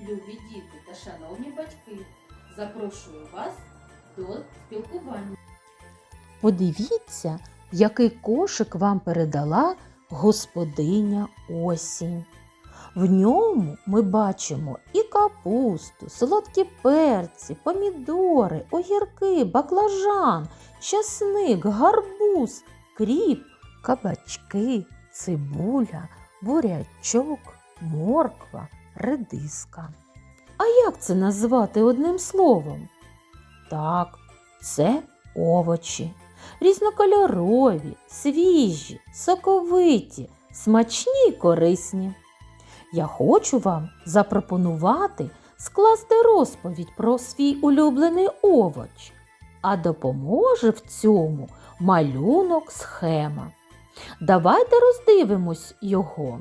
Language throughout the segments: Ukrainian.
любі діти та шановні батьки, запрошую вас до спілкування. Подивіться, який кошик вам передала господиня осінь. В ньому ми бачимо і капусту, солодкі перці, помідори, огірки, баклажан, часник, гарбуз, кріп, кабачки, цибуля, бурячок, морква, редиска. А як це назвати одним словом? Так, це овочі. Різнокольорові, свіжі, соковиті, смачні й корисні. Я хочу вам запропонувати скласти розповідь про свій улюблений овоч, а допоможе в цьому малюнок схема. Давайте роздивимось його.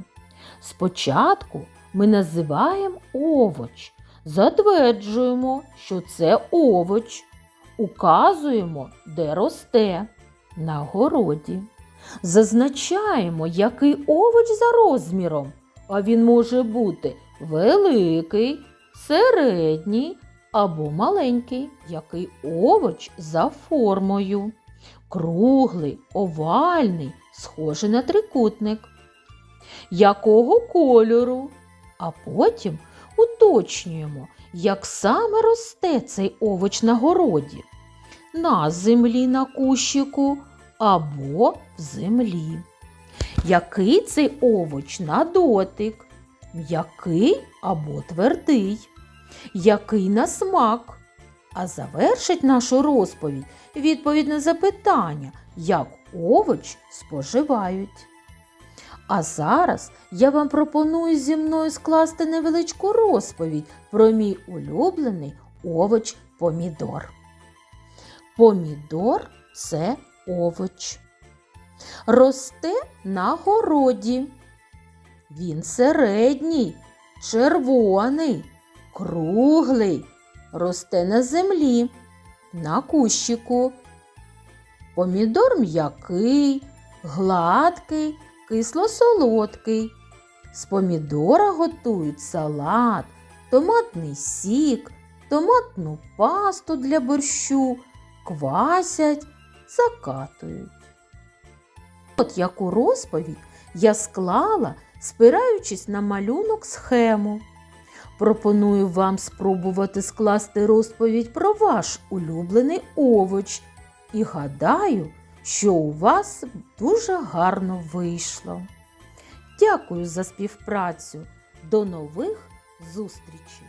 Спочатку ми називаємо овоч, затверджуємо, що це овоч, указуємо, де росте. На городі. Зазначаємо, який овоч за розміром, а він може бути великий, середній або маленький, який овоч за формою, круглий, овальний, схожий на трикутник. Якого кольору? А потім уточнюємо, як саме росте цей овоч на городі. На землі на кущику або в землі. Який цей овоч на дотик? М'який або твердий? Який на смак? А завершить нашу розповідь відповідь на запитання, як овоч споживають. А зараз я вам пропоную зі мною скласти невеличку розповідь про мій улюблений овоч помідор. Помідор це овоч. Росте на городі. Він середній, червоний, круглий, росте на землі, на кущику. Помідор м'який, гладкий, кисло-солодкий. З помідора готують салат, томатний сік, томатну пасту для борщу, квасять, закатують. От яку розповідь я склала, спираючись на малюнок схему. Пропоную вам спробувати скласти розповідь про ваш улюблений овоч і гадаю, що у вас дуже гарно вийшло. Дякую за співпрацю. До нових зустрічей!